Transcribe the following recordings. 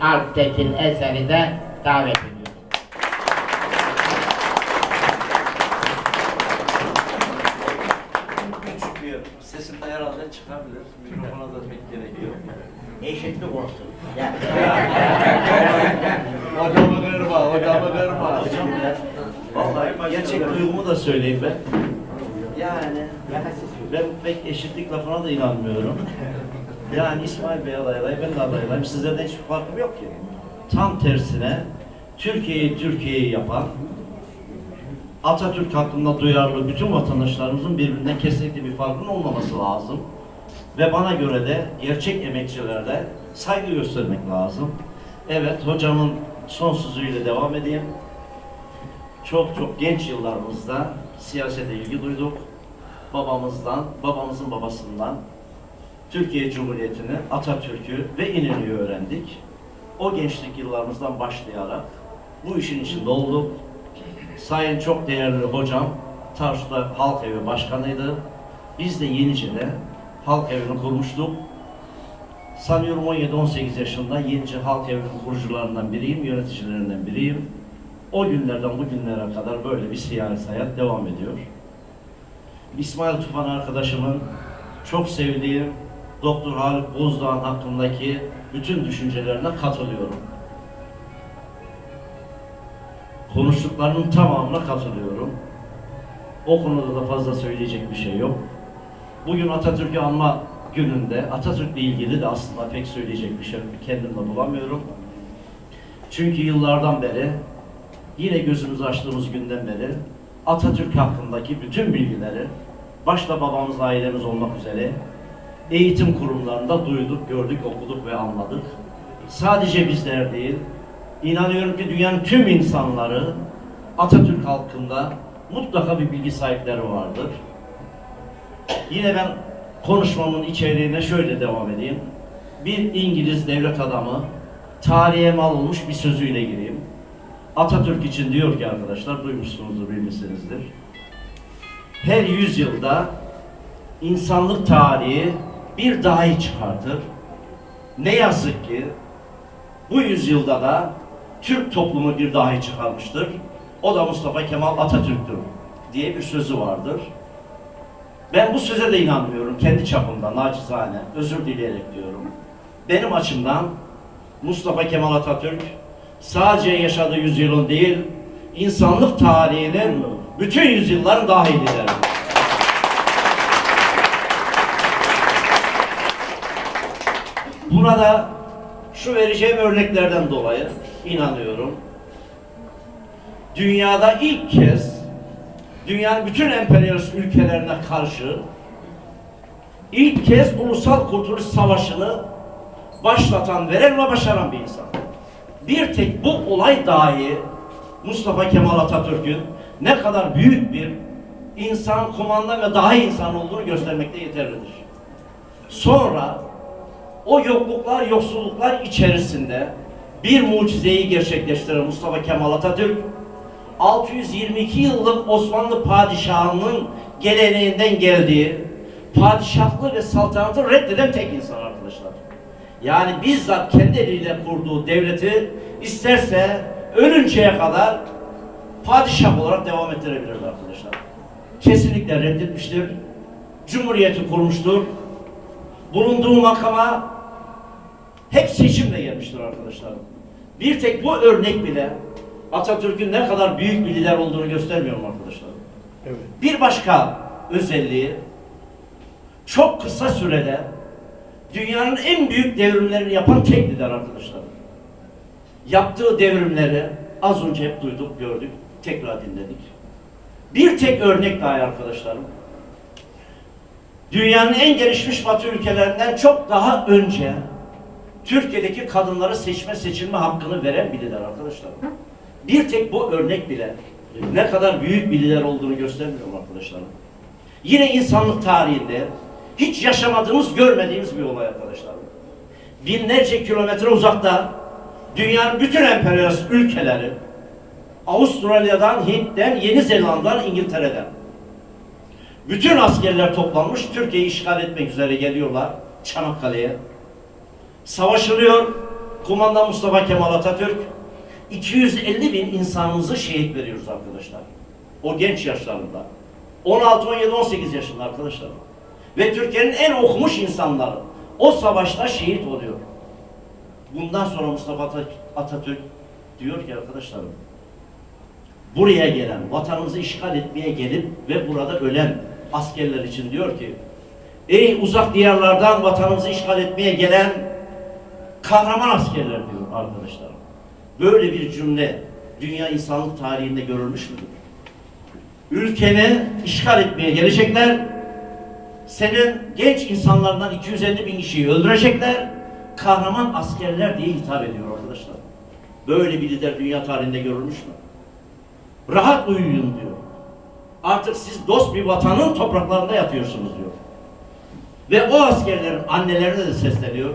Alptekin eseri de davet bir sesim de herhalde çıkabilir. Mikrofona da pek gerek yok. Eşitlik olsun. Yani. Hocamı kırma, hocamı kırma. Hocam ya. Vallahi gerçek duygumu da söyleyeyim ben. Yani ben pek eşitlik lafına da inanmıyorum. Yani İsmail Bey aday ben de aday adayım. Sizlerden hiçbir farkım yok ki. Tam tersine Türkiye'yi Türkiye'yi yapan, Atatürk hakkında duyarlı bütün vatandaşlarımızın birbirinden kesinlikle bir farkının olmaması lazım. Ve bana göre de gerçek emekçilerde saygı göstermek lazım. Evet, hocamın son sözüyle devam edeyim. Çok çok genç yıllarımızda siyasete ilgi duyduk. Babamızdan, babamızın babasından Türkiye Cumhuriyeti'ni, Atatürk'ü ve İnönü'yü öğrendik. O gençlik yıllarımızdan başlayarak bu işin içinde olduk. Sayın çok değerli hocam Tarsus'ta Halk Evi Başkanıydı. Biz de Yenice'de Halk Evi'ni kurmuştuk. Sanıyorum 17-18 yaşında Yenice Halk Evi'nin kurucularından biriyim, yöneticilerinden biriyim. O günlerden bu günlere kadar böyle bir siyasi hayat devam ediyor. İsmail Tufan arkadaşımın çok sevdiğim Doktor Haluk Bozdağ'ın hakkındaki bütün düşüncelerine katılıyorum. Konuştuklarının tamamına katılıyorum. O konuda da fazla söyleyecek bir şey yok. Bugün Atatürk'ü anma gününde Atatürk'le ilgili de aslında pek söyleyecek bir şey kendimde bulamıyorum. Çünkü yıllardan beri yine gözümüzü açtığımız günden beri Atatürk hakkındaki bütün bilgileri başta babamız, ailemiz olmak üzere eğitim kurumlarında duyduk, gördük, okuduk ve anladık. Sadece bizler değil, inanıyorum ki dünyanın tüm insanları Atatürk halkında mutlaka bir bilgi sahipleri vardır. Yine ben konuşmamın içeriğine şöyle devam edeyim. Bir İngiliz devlet adamı tarihe mal olmuş bir sözüyle gireyim. Atatürk için diyor ki arkadaşlar, duymuşsunuzdur, bilmişsinizdir. Her yüzyılda insanlık tarihi bir dahi çıkartır. Ne yazık ki bu yüzyılda da Türk toplumu bir dahi çıkarmıştır. O da Mustafa Kemal Atatürk'tür diye bir sözü vardır. Ben bu söze de inanmıyorum kendi çapımda nacizane, özür dileyerek diyorum. Benim açımdan Mustafa Kemal Atatürk sadece yaşadığı yüzyılın değil, insanlık tarihinin bütün yüzyılların dahi Buna da şu vereceğim örneklerden dolayı inanıyorum. Dünyada ilk kez dünyanın bütün emperyalist ülkelerine karşı ilk kez ulusal kurtuluş savaşını başlatan, veren ve başaran bir insan. Bir tek bu olay dahi Mustafa Kemal Atatürk'ün ne kadar büyük bir insan, kumandan ve daha insan olduğunu göstermekte yeterlidir. Sonra o yokluklar, yoksulluklar içerisinde bir mucizeyi gerçekleştiren Mustafa Kemal Atatürk 622 yıllık Osmanlı padişahının geleneğinden geldiği padişahlığı ve saltanatı reddeden tek insan arkadaşlar. Yani bizzat kendi eliyle kurduğu devleti isterse ölünceye kadar padişah olarak devam ettirebilir arkadaşlar. Kesinlikle reddetmiştir. Cumhuriyeti kurmuştur. Bulunduğu makama hep seçimle gelmiştir arkadaşlar. Bir tek bu örnek bile Atatürk'ün ne kadar büyük bir lider olduğunu göstermiyor mu arkadaşlar? Evet. Bir başka özelliği çok kısa sürede dünyanın en büyük devrimlerini yapan tek lider arkadaşlar. Yaptığı devrimleri az önce hep duyduk, gördük, tekrar dinledik. Bir tek örnek daha arkadaşlarım. Dünyanın en gelişmiş batı ülkelerinden çok daha önce Türkiye'deki kadınlara seçme seçilme hakkını veren bir lider arkadaşlar. Bir tek bu örnek bile ne kadar büyük bir olduğunu göstermiyor mu arkadaşlarım. Yine insanlık tarihinde hiç yaşamadığımız, görmediğimiz bir olay arkadaşlar. Binlerce kilometre uzakta dünyanın bütün emperyalist ülkeleri Avustralya'dan, Hint'ten, Yeni Zelanda'dan, İngiltere'den bütün askerler toplanmış Türkiye'yi işgal etmek üzere geliyorlar Çanakkale'ye. Savaşılıyor. kumandan Mustafa Kemal Atatürk 250 bin insanımızı şehit veriyoruz arkadaşlar. O genç yaşlarında. 16, 17, 18 yaşında arkadaşlar. Ve Türkiye'nin en okumuş insanları o savaşta şehit oluyor. Bundan sonra Mustafa Atat- Atatürk diyor ki arkadaşlarım buraya gelen, vatanımızı işgal etmeye gelip ve burada ölen askerler için diyor ki Ey uzak diyarlardan vatanımızı işgal etmeye gelen kahraman askerler diyor arkadaşlar. Böyle bir cümle dünya insanlık tarihinde görülmüş müdür? Ülkeni işgal etmeye gelecekler. Senin genç insanlardan 250 bin kişiyi öldürecekler. Kahraman askerler diye hitap ediyor arkadaşlar. Böyle bir lider dünya tarihinde görülmüş mü? Rahat uyuyun diyor. Artık siz dost bir vatanın topraklarında yatıyorsunuz diyor. Ve o askerlerin annelerine de sesleniyor.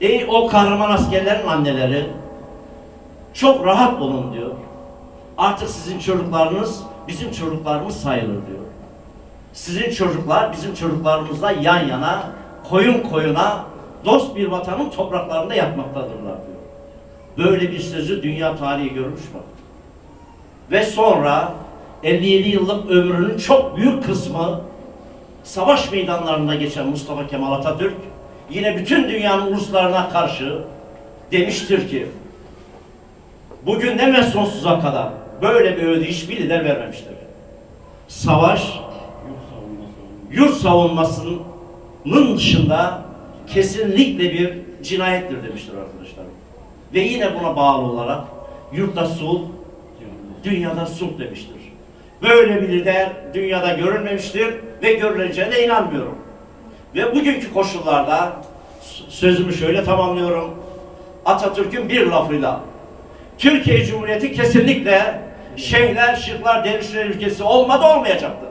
Ey o kahraman askerlerin anneleri çok rahat olun diyor. Artık sizin çocuklarınız bizim çocuklarımız sayılır diyor. Sizin çocuklar bizim çocuklarımızla yan yana, koyun koyuna, dost bir vatanın topraklarında yatmaktadırlar diyor. Böyle bir sözü dünya tarihi görmüş mü? Ve sonra 57 yıllık ömrünün çok büyük kısmı savaş meydanlarında geçen Mustafa Kemal Atatürk yine bütün dünyanın uluslarına karşı demiştir ki bugün ne sonsuza kadar böyle bir ödeyiş bir lider vermemiştir. Savaş yurt savunmasının dışında kesinlikle bir cinayettir demiştir arkadaşlar. Ve yine buna bağlı olarak yurtta sulh, dünyada sulh demiştir. Böyle bir lider dünyada görülmemiştir ve görüleceğine inanmıyorum. Ve bugünkü koşullarda sözümü şöyle tamamlıyorum. Atatürk'ün bir lafıyla Türkiye Cumhuriyeti kesinlikle şeyhler, şıklar, dervişler ülkesi olmadı olmayacaktır.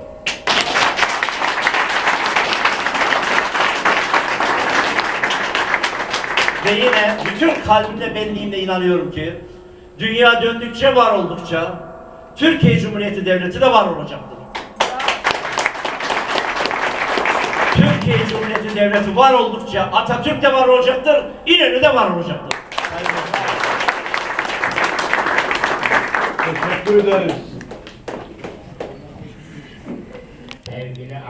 Ve yine bütün kalbimle benliğimle inanıyorum ki dünya döndükçe var oldukça Türkiye Cumhuriyeti Devleti de var olacaktır. Türkiye Cumhuriyeti Devleti var oldukça Atatürk de var olacaktır, İnönü de var olacaktır. Teşekkür ederiz.